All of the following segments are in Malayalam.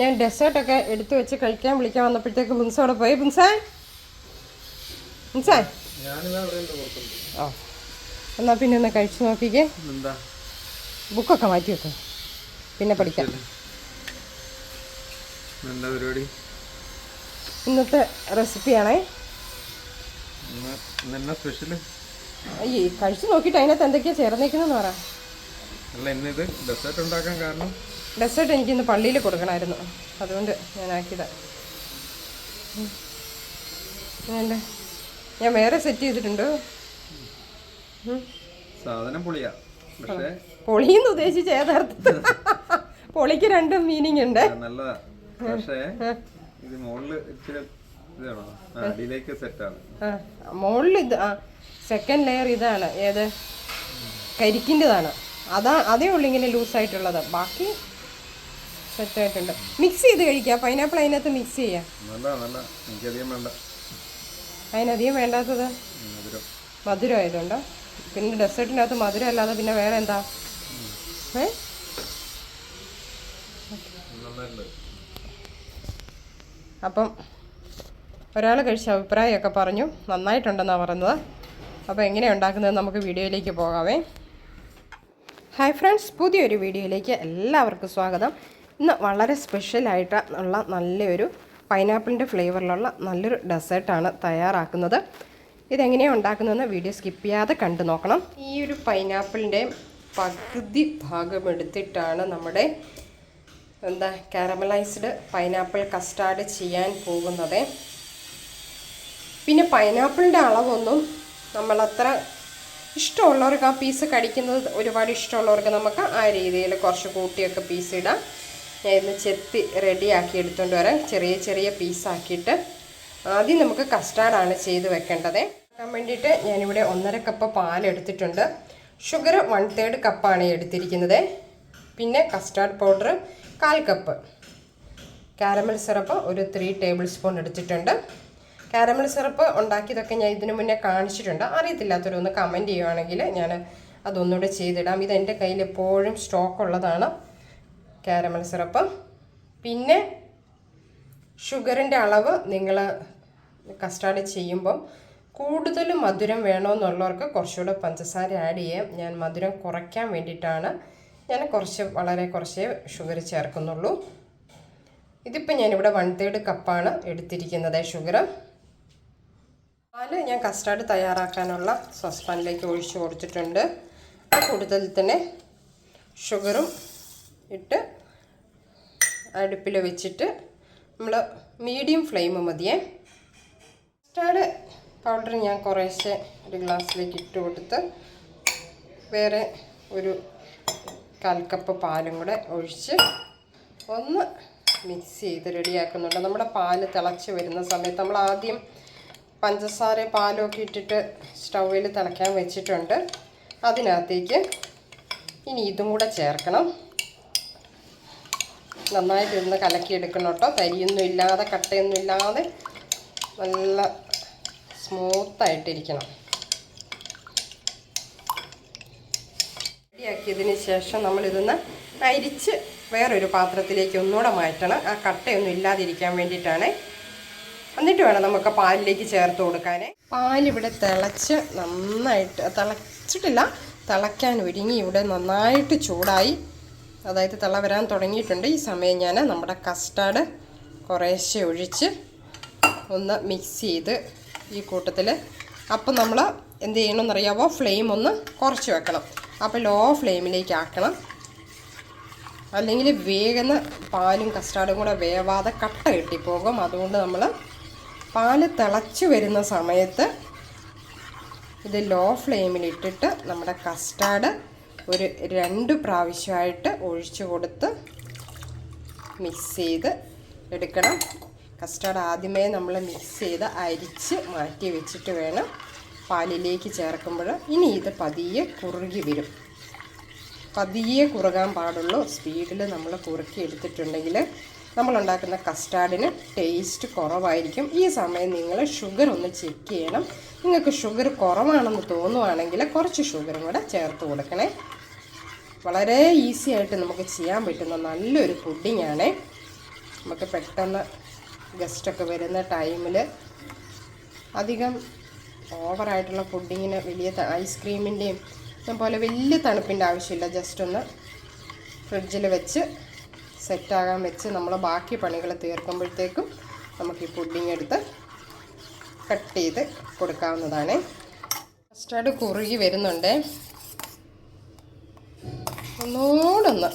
ഞാൻ ഡെസേർട്ടൊക്കെ എടുത്തു വെച്ച് കഴിക്കാൻ വിളിക്കാൻ വന്നപ്പോഴത്തേക്ക് ബുൻസ് അവിടെ പോയി. ബുൻസേ ബുൻസേ ഓ എന്നാൽ പിന്നെ ഒന്ന് കഴിച്ചു നോക്കിക്കേ. ബുക്കൊക്കെ മാറ്റി വെക്കും. പിന്നെ പഠിക്കാം. എന്താ പരിപാടി? ഇന്നത്തെ റെസിപ്പിയാണേ. സ്പെഷ്യൽ ഈ കഴിച്ചു നോക്കിയിട്ട് അതിനകത്ത് എന്തൊക്കെയാ ചേർന്നേക്കുന്നതെന്ന് പറ. അല്ല ഇന്നിത് ഡെസേർട്ട് ഉണ്ടാക്കാൻ കാരണം ഡെസേർട്ട് എനിക്കിന്ന് പള്ളിയിൽ കൊടുക്കണമായിരുന്നു അതുകൊണ്ട് ഞാൻ ആക്കിയതാ ഉം. ഞാൻ വേറെ സെറ്റ് ചെയ്തിട്ടുണ്ട്. സാധനം പൊളിയാ. പക്ഷേ പൊളിയെന്ന് ഉദ്ദേശിച്ച യഥാർത്ഥത്തിൽ. പൊളിക്ക് രണ്ടും മീനിങ് ഉണ്ട്. നല്ലതാ. പക്ഷേ ഇത് മുകളിൽ അടിയിലേക്ക് സെറ്റാണ് ആ മുകളിൽ ഇത് സെക്കൻഡ് ലെയർ ഇതാണ്. ഏത്? കരിക്കിന്റെതാണ്. അതാ അതേ ഉള്ളൂ ഇങ്ങനെ ലൂസായിട്ടുള്ളത് ബാക്കി സെറ്റായിട്ടുണ്ട്. മിക്സ് ചെയ്ത് കഴിക്കാം. പൈനാപ്പിൾ അതിനകത്ത് മിക്സ് ചെയ്യാം. അതിനധികം വേണ്ടാത്തത്? മധുരം. ആയതുകൊണ്ട്. പിന്നെ ഡെസേർട്ടിനകത്ത് മധുരം അല്ലാതെ പിന്നെ വേറെ എന്താ? ഏ? അപ്പം ഒരാൾ കഴിച്ച അഭിപ്രായമൊക്കെ പറഞ്ഞു. നന്നായിട്ടുണ്ടെന്നാണ് പറഞ്ഞത്. അപ്പോൾ എങ്ങനെ ഉണ്ടാക്കുന്നത് നമുക്ക് വീഡിയോയിലേക്ക് പോകാമേ ഹായ് ഫ്രണ്ട്സ് പുതിയൊരു വീഡിയോയിലേക്ക് എല്ലാവർക്കും സ്വാഗതം. ഇന്ന് വളരെ സ്പെഷ്യലായിട്ട് ഉള്ള നല്ലൊരു പൈനാപ്പിളിന്റെ ഫ്ലേവറിലുള്ള നല്ലൊരു ഡെസേർട്ടാണ് തയ്യാറാക്കുന്നത്. ഇതെങ്ങനെയാണ് ഉണ്ടാക്കുന്നതെന്ന് വീഡിയോ സ്കിപ്പ് ചെയ്യാതെ കണ്ടു നോക്കണം. ഈ ഒരു പൈനാപ്പിളിന്റെ പകുതി ഭാഗം എടുത്തിട്ടാണ് നമ്മുടെ എന്താ കാരമലൈസ്ഡ് പൈനാപ്പിൾ കസ്റ്റാർഡ് ചെയ്യാൻ പോകുന്നത്. പിന്നെ പൈനാപ്പിളിന്റെ അളവൊന്നും നമ്മളത്ര ഇഷ്ടമുള്ളവർക്ക് ആ പീസ് കടിക്കുന്നത് ഒരുപാട് ഇഷ്ടമുള്ളവർക്ക് നമുക്ക് ആ രീതിയിൽ കുറച്ച് കൂട്ടിയൊക്കെ പീസ് ഇടാം. ഇന്ന് ചെത്തി റെഡിയാക്കി എടുത്തുകൊണ്ട് വരാം. ചെറിയ ചെറിയ പീസാക്കിയിട്ട് ആദ്യം നമുക്ക് കസ്റ്റാർഡാണ് ചെയ്ത് വെക്കേണ്ടത്. വെക്കാൻ വേണ്ടിയിട്ട് ഞാനിവിടെ ഒന്നര കപ്പ് പാലെടുത്തിട്ടുണ്ട് ഷുഗർ വൺ തേർഡ് കപ്പാണ് എടുത്തിരിക്കുന്നത്. പിന്നെ കസ്റ്റാർഡ് പൗഡർ കാൽ കപ്പ് കാരമൽ സിറപ്പ് ഒരു ത്രീ ടേബിൾ സ്പൂൺ എടുത്തിട്ടുണ്ട്. കാരമൽ സിറപ്പ് ഉണ്ടാക്കിയതൊക്കെ ഞാൻ ഇതിനു മുന്നേ കാണിച്ചിട്ടുണ്ട്. അറിയത്തില്ലാത്തവരൊന്ന് കമന്റ് ചെയ്യുവാണെങ്കിൽ ഞാൻ അതൊന്നുകൂടെ ചെയ്തിടാം. ഇത് എന്റെ കയ്യിൽ എപ്പോഴും സ്റ്റോക്ക് ഉള്ളതാണ്. കാരമൽ സിറപ്പ് പിന്നെ ഷുഗറിന്റെ അളവ് നിങ്ങൾ കസ്റ്റാർഡ് ചെയ്യുമ്പം കൂടുതൽ മധുരം വേണമെന്നുള്ളവർക്ക് കുറച്ചുകൂടെ പഞ്ചസാര ആഡ് ചെയ്യാം. ഞാൻ മധുരം കുറയ്ക്കാൻ വേണ്ടിയിട്ടാണ് ഞാൻ കുറച്ച് വളരെ കുറച്ച് ഷുഗർ ചേർക്കുന്നുള്ളൂ. ഇതിപ്പോൾ ഞാനിവിടെ വൺ തേർഡ് കപ്പാണ് എടുത്തിരിക്കുന്നത് ഷുഗർ പാൽ ഞാൻ കസ്റ്റാർഡ് തയ്യാറാക്കാനുള്ള സോസ്പാനിലേക്ക് ഒഴിച്ചു കൊടുത്തിട്ടുണ്ട്. ആ കൂടുതൽ തന്നെ ഷുഗറും ഇട്ട് അടുപ്പിൽ വെച്ചിട്ട് നമ്മൾ മീഡിയം ഫ്ലെയിം മതിയേ. കസ്റ്റാർഡ് പൗഡർ ഞാൻ കുറേശ്ശെ ഒരു ഗ്ലാസ്സിലേക്ക് ഇട്ട് കൊടുത്ത് വേറെ ഒരു കാൽ കപ്പ് പാലും കൂടെ ഒഴിച്ച് ഒന്ന് മിക്സ് ചെയ്ത് റെഡിയാക്കുന്നുണ്ട്. നമ്മുടെ പാൽ തിളച്ച് വരുന്ന സമയത്ത് നമ്മൾ ആദ്യം പഞ്ചസാര പാലൊക്കെ ഇട്ടിട്ട് സ്റ്റൗവിൽ തിളയ്ക്കാൻ വെച്ചിട്ടുണ്ട്. അതിനകത്തേക്ക് ഇനി ഇതും കൂടെ ചേർക്കണം. നന്നായിട്ട് ഇരുന്ന് കലക്കിയെടുക്കണം കേട്ടോ. തരിയൊന്നും ഇല്ലാതെ കട്ടയൊന്നും ഇല്ലാതെ നല്ല സ്മൂത്തായിട്ടിരിക്കണം. റെഡിയാക്കിയതിന് ശേഷം നമ്മളിതൊന്ന് അരിച്ച് വേറൊരു പാത്രത്തിലേക്ക് ഒന്നുകൂടെ മാറ്റണം. ആ കട്ടയൊന്നും ഇല്ലാതിരിക്കാൻ വേണ്ടിയിട്ടാണ്. എന്നിട്ട് വേണം നമുക്ക് പാലിലേക്ക് ചേർത്ത് കൊടുക്കാൻ പാലിവിടെ തിളച്ച് നന്നായിട്ട് തിളച്ചിട്ടില്ല തിളയ്ക്കാൻ ഒരുങ്ങി ഇവിടെ നന്നായിട്ട് ചൂടായി. അതായത് തള വരാൻ തുടങ്ങിയിട്ടുണ്ട്. ഈ സമയം ഞാൻ നമ്മുടെ കസ്റ്റാർഡ് കുറേശ്ശെ ഒഴിച്ച് ഒന്ന് മിക്സ് ചെയ്ത് ഈ കൂട്ടത്തിൽ അപ്പം നമ്മൾ എന്ത് ചെയ്യണമെന്നറിയാമോ ഫ്ലെയിം ഒന്ന് കുറച്ച് വെക്കണം. അപ്പോൾ ലോ ഫ്ലെയിമിലേക്ക് ആക്കണം. അല്ലെങ്കിൽ വേഗം പാലും കസ്റ്റാർഡും കൂടെ വേവാതെ കട്ട കെട്ടിപ്പോകും അതുകൊണ്ട് നമ്മൾ പാൽ തിളച്ച് വരുന്ന സമയത്ത് ഇത് ലോ ഫ്ലെയിമിലിട്ടിട്ട് നമ്മുടെ കസ്റ്റാർഡ് ഒരു രണ്ട് പ്രാവശ്യമായിട്ട് ഒഴിച്ചു കൊടുത്ത് മിക്സ് ചെയ്ത് എടുക്കണം. കസ്റ്റാർഡ് ആദ്യമേ നമ്മൾ മിക്സ് ചെയ്ത് അരിച്ച് മാറ്റി വെച്ചിട്ട് വേണം പാലിലേക്ക് ചേർക്കുമ്പോൾ. ഇനി ഇത് പതിയെ കുറുകി വരും. പതിയെ കുറുകാൻ പാടുള്ളൂ. സ്പീഡിൽ നമ്മൾ കുറുക്കി എടുത്തിട്ടുണ്ടെങ്കിൽ നമ്മളുണ്ടാക്കുന്ന കസ്റ്റാർഡിന് ടേസ്റ്റ് കുറവായിരിക്കും. ഈ സമയം നിങ്ങൾ ഷുഗർ ഒന്ന് ചെക്ക് ചെയ്യണം. നിങ്ങൾക്ക് ഷുഗർ കുറവാണെന്ന് തോന്നുവാണെങ്കിൽ കുറച്ച് ഷുഗറും കൂടെ ചേർത്ത് കൊടുക്കണേ. വളരെ ഈസി ആയിട്ട് നമുക്ക് ചെയ്യാൻ പറ്റുന്ന നല്ലൊരു പുഡിങ്ങാണേ. നമുക്ക് പെട്ടെന്ന് ഗസ്റ്റൊക്കെ വരുന്ന ടൈമിൽ അധികം ഓവറായിട്ടുള്ള പുഡിങ്ങിന് വലിയ ഐസ്ക്രീമിന്റെയും പോലെ വലിയ തണുപ്പിന്റെ ആവശ്യമില്ല. ജസ്റ്റ് ഒന്ന് ഫ്രിഡ്ജിൽ വെച്ച് സെറ്റാകാൻ വെച്ച് നമ്മൾ ബാക്കി പണികൾ തീർക്കുമ്പോഴത്തേക്കും നമുക്ക് ഈ പുഡിങ് എടുത്ത് കട്ട് ചെയ്ത് കൊടുക്കാവുന്നതാണ്. കസ്റ്റാർഡ് കുറുകി വരുന്നുണ്ട്. ഒന്നോടൊന്ന്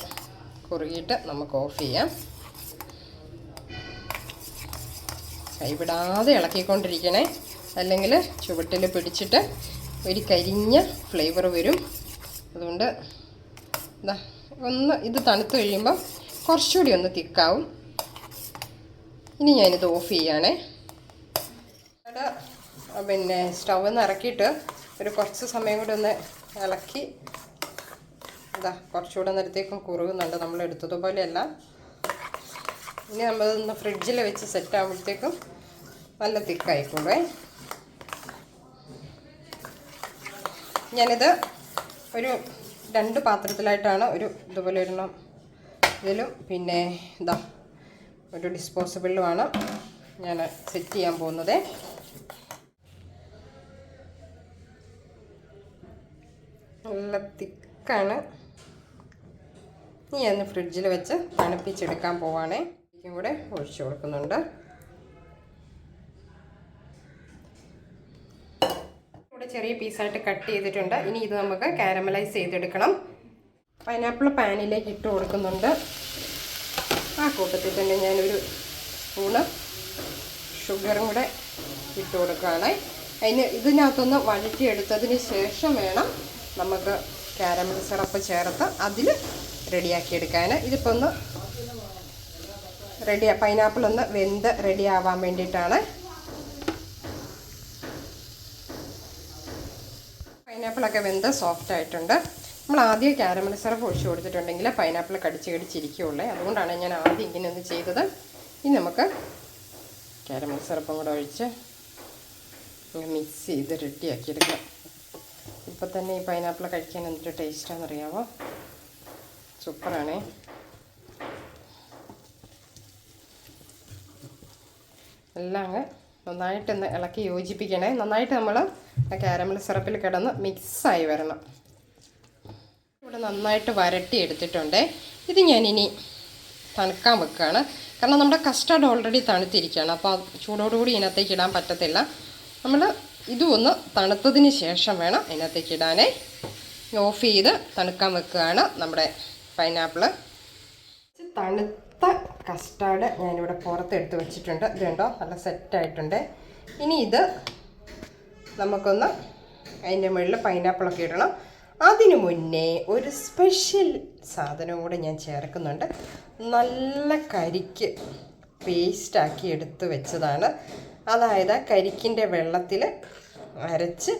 കുറുകിയിട്ട് നമുക്ക് ഓഫ് ചെയ്യാം. കൈവിടാതെ ഇളക്കിക്കൊണ്ടിരിക്കണേ. അല്ലെങ്കിൽ ചുവട്ടിൽ പിടിച്ചിട്ട് ഒരു കരിഞ്ഞ ഫ്ലേവർ വരും. അതുകൊണ്ട് ഒന്ന് ഇത് തണുത്ത് കഴിയുമ്പോൾ കുറച്ചുകൂടി ഒന്ന് തിക്കാവും. ഇനി ഞാനിത് ഓഫ് ചെയ്യാണേ. പിന്നെ സ്റ്റൗ നിന്ന് ഇറക്കിയിട്ട് ഒരു കുറച്ച് സമയം കൂടി ഒന്ന് ഇളക്കി. ഇതാ കുറച്ചുകൂടെ നേരത്തേക്കും കുറുകുന്നുണ്ട് നമ്മൾ എടുത്തതുപോലെയല്ല. ഇനി നമ്മളൊന്ന് ഫ്രിഡ്ജിൽ വെച്ച് സെറ്റ് ആകുമ്പോഴത്തേക്കും നല്ല തിക്കായിക്കോളേ ഞാനിത് ഒരു രണ്ട് പാത്രത്തിലായിട്ടാണ് ഒരു ഇതുപോലെ ഒരെണ്ണം ഇതിലും പിന്നെ ഇതാ ഒരു ഡിസ്പോസിബിളുമാണ് ഞാൻ സെറ്റ് ചെയ്യാൻ പോകുന്നത്. നല്ല തിക്കാണ്. ഇനി ഞാൻ ഫ്രിഡ്ജിൽ വെച്ച് തണുപ്പിച്ചെടുക്കാൻ പോവാണേ. ഇതും കൂടെ ഒഴിച്ചു കൊടുക്കുന്നുണ്ട്. ഇവിടെ ചെറിയ പീസായിട്ട് കട്ട് ചെയ്തിട്ടുണ്ട്. ഇനി ഇത് നമുക്ക് കാരമലൈസ് ചെയ്തെടുക്കണം. പൈനാപ്പിൾ പാനിലേക്ക് ഇട്ട് കൊടുക്കുന്നുണ്ട്. ആ കൂട്ടത്തിൽ തന്നെ ഞാനൊരു സ്പൂണ് ഷുഗറും കൂടെ ഇട്ട് കൊടുക്കുകയാണ്. അതിന് ഇതിനകത്തൊന്ന് വഴറ്റിയെടുത്തതിന് ശേഷം വേണം നമുക്ക് കാരമൽ സിറപ്പ് ചേർത്ത് അതിൽ റെഡിയാക്കി എടുക്കാൻ ഇതിപ്പോൾ ഒന്ന് റെഡി പൈനാപ്പിൾ ഒന്ന് വെന്ത് റെഡി ആവാൻ വേണ്ടിയിട്ടാണ്. പൈനാപ്പിളൊക്കെ വെന്ത് സോഫ്റ്റ് ആയിട്ടുണ്ട്. നമ്മൾ ആദ്യം കാരമൽ സിറപ്പ് ഒഴിച്ചു കൊടുത്തിട്ടുണ്ടെങ്കിൽ പൈനാപ്പിൾ കടിച്ച് കടിച്ചിരിക്കുകയുള്ളേ. അതുകൊണ്ടാണ് ഞാൻ ആദ്യം ഇങ്ങനെ ഒന്ന് ചെയ്തത്. ഇനി നമുക്ക് കാരമൽ സിറപ്പും കൂടെ ഒഴിച്ച് മിക്സ് ചെയ്ത് റെഡിയാക്കി എടുക്കാം ഇപ്പം തന്നെ ഈ പൈനാപ്പിൾ കഴിക്കാൻ എന്തൊരു ടേസ്റ്റാണെന്ന് അറിയാമോ സൂപ്പറാണേ. എല്ലാം അങ്ങ് നന്നായിട്ടൊന്ന് ഇളക്കി യോജിപ്പിക്കണേ. നന്നായിട്ട് നമ്മൾ ആ കാരമൽ സിറപ്പിൽ കിടന്ന് മിക്സായി വരണം. ഇവിടെ നന്നായിട്ട് വരട്ടി എടുത്തിട്ടുണ്ട്. ഇത് ഞാനിനി തണുക്കാൻ വെക്കുകയാണ്. കാരണം നമ്മുടെ കസ്റ്റാർഡ് ഓൾറെഡി തണുത്തിരിക്കുകയാണ്. അപ്പോൾ ചൂടോടുകൂടി ഇതിനകത്തേക്ക് ഇടാൻ പറ്റത്തില്ല. നമ്മൾ ഇതും ഒന്ന് തണുത്തതിന് ശേഷം വേണം ഇതിനകത്തേക്ക് ഇടാനേ. ഓഫ് ചെയ്ത് തണുക്കാൻ വെക്കുകയാണ് നമ്മുടെ പൈനാപ്പിൾ. തണുത്ത കസ്റ്റാർഡ് ഞാനിവിടെ പുറത്തെടുത്ത് വെച്ചിട്ടുണ്ട്. ഇത് കണ്ടോ? നല്ല സെറ്റായിട്ടുണ്ട് ഇനി ഇത് നമുക്കൊന്ന് അതിന്റെ മുകളിൽ പൈനാപ്പിളൊക്കെ ഇടണം. അതിനു മുന്നേ ഒരു സ്പെഷ്യൽ സാധനം കൂടെ ഞാൻ ചേർക്കുന്നുണ്ട്. നല്ല കരിക്ക് പേസ്റ്റാക്കി എടുത്ത് വെച്ചതാണ്. അതായത് ആ കരിക്കിന്റെ വെള്ളത്തിൽ അരച്ച്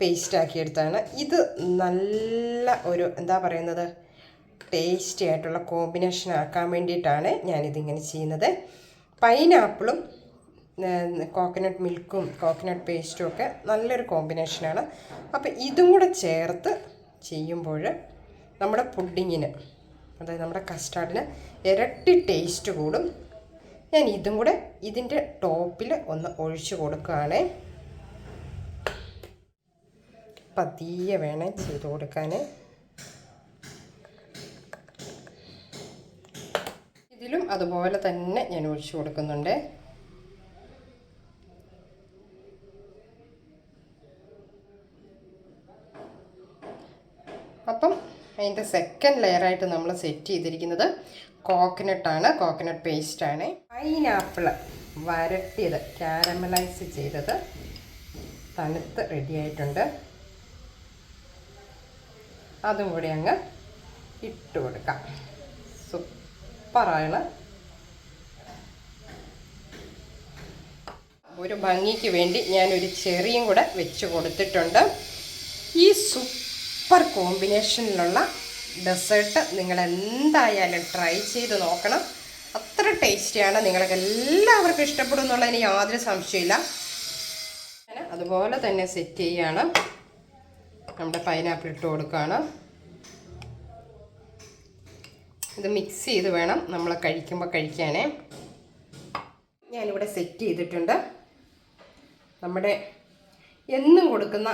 പേസ്റ്റാക്കി എടുത്താണ്. ഇത് നല്ല ഒരു എന്താ പറയുന്നത്? ടേസ്റ്റി ആയിട്ടുള്ള കോമ്പിനേഷൻ ആക്കാൻ വേണ്ടിയിട്ടാണ് ഞാനിതിങ്ങനെ ചെയ്യുന്നത്. പൈനാപ്പിളും കോക്കനട്ട് മിൽക്കും കോക്കനട്ട് പേസ്റ്റും ഒക്കെ നല്ലൊരു കോമ്പിനേഷനാണ് അപ്പോൾ ഇതും കൂടെ ചേർത്ത് ചെയ്യുമ്പോൾ നമ്മുടെ പുഡിങ്ങിന് അതായത് നമ്മുടെ കസ്റ്റാർഡിന് ഇരട്ടി ടേസ്റ്റ് കൂടും. ഞാൻ ഇതും കൂടെ ഇതിന്റെ ടോപ്പിൽ ഒന്ന് ഒഴിച്ചു കൊടുക്കുകയാണ്. പതിയെ വേണേ ചെയ്ത് കൊടുക്കാൻ ഇതിലും അതുപോലെ തന്നെ ഞാൻ ഒഴിച്ചു കൊടുക്കുന്നുണ്ട് അപ്പം അതിന്റെ സെക്കൻഡ് ലെയറായിട്ട് നമ്മൾ സെറ്റ് ചെയ്തിരിക്കുന്നത് കോക്കനട്ടാണ് കോക്കനട്ട് പേസ്റ്റാണ് പൈനാപ്പിൾ വരട്ടിയത് കാരമലൈസ് ചെയ്തത്. തണുത്ത് റെഡിയായിട്ടുണ്ട് അതും കൂടി അങ്ങ് ഇട്ട് കൊടുക്കാം. സൂപ്പറാണ് ഒരു ഭംഗിക്ക് വേണ്ടി ഞാനൊരു ചെറിയും കൂടെ വെച്ച് കൊടുത്തിട്ടുണ്ട്. ഈ കോമ്പിനേഷനിലുള്ള ഡെസേർട്ട് നിങ്ങൾ എന്തായാലും ട്രൈ ചെയ്ത് നോക്കണം. അത്ര ടേസ്റ്റിയാണ്. നിങ്ങൾക്ക് എല്ലാവർക്കും ഇഷ്ടപ്പെടും എന്നുള്ളതിന് യാതൊരു സംശയമില്ല അതുപോലെ തന്നെ സെറ്റ് ചെയ്യാണ്. നമ്മുടെ പൈനാപ്പിൾ ഇട്ട് കൊടുക്കുകയാണ്. ഇത് മിക്സ് ചെയ്ത് വേണം നമ്മൾ കഴിക്കുമ്പോൾ കഴിക്കാനേ. ഞാനിവിടെ സെറ്റ് ചെയ്തിട്ടുണ്ട്. നമ്മുടെ എന്നും കൊടുക്കുന്ന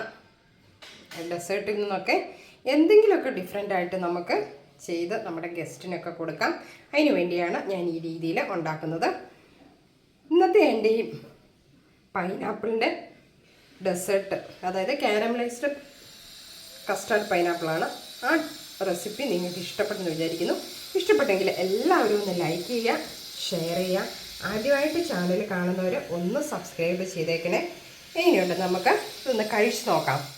ഡെസേർട്ടിൽ നിന്നൊക്കെ എന്തെങ്കിലുമൊക്കെ ഡിഫറെന്റ് ആയിട്ട് നമുക്ക് ചെയ്ത് നമ്മുടെ ഗസ്റ്റിനൊക്കെ കൊടുക്കാം. അതിനു വേണ്ടിയാണ് ഞാൻ ഈ രീതിയിൽ ഉണ്ടാക്കുന്നത്. ഇന്നത്തെ എന്റെ പൈനാപ്പിളിന്റെ ഡെസേർട്ട് അതായത് കാരമലൈസ്ഡ് കസ്റ്റാർഡ് പൈനാപ്പിളാണ് ആ റെസിപ്പി നിങ്ങൾക്ക് ഇഷ്ടപ്പെട്ടെന്ന് വിചാരിക്കുന്നു. ഇഷ്ടപ്പെട്ടെങ്കിൽ എല്ലാവരും ഒന്ന് ലൈക്ക് ചെയ്യുക ഷെയർ ചെയ്യുക. ആദ്യമായിട്ട് ചാനൽ കാണുന്നവർ ഒന്ന് സബ്സ്ക്രൈബ് ചെയ്തേക്കണേ. എങ്ങനെയുണ്ട് നമുക്ക് ഇതൊന്ന് കഴിച്ചു നോക്കാം.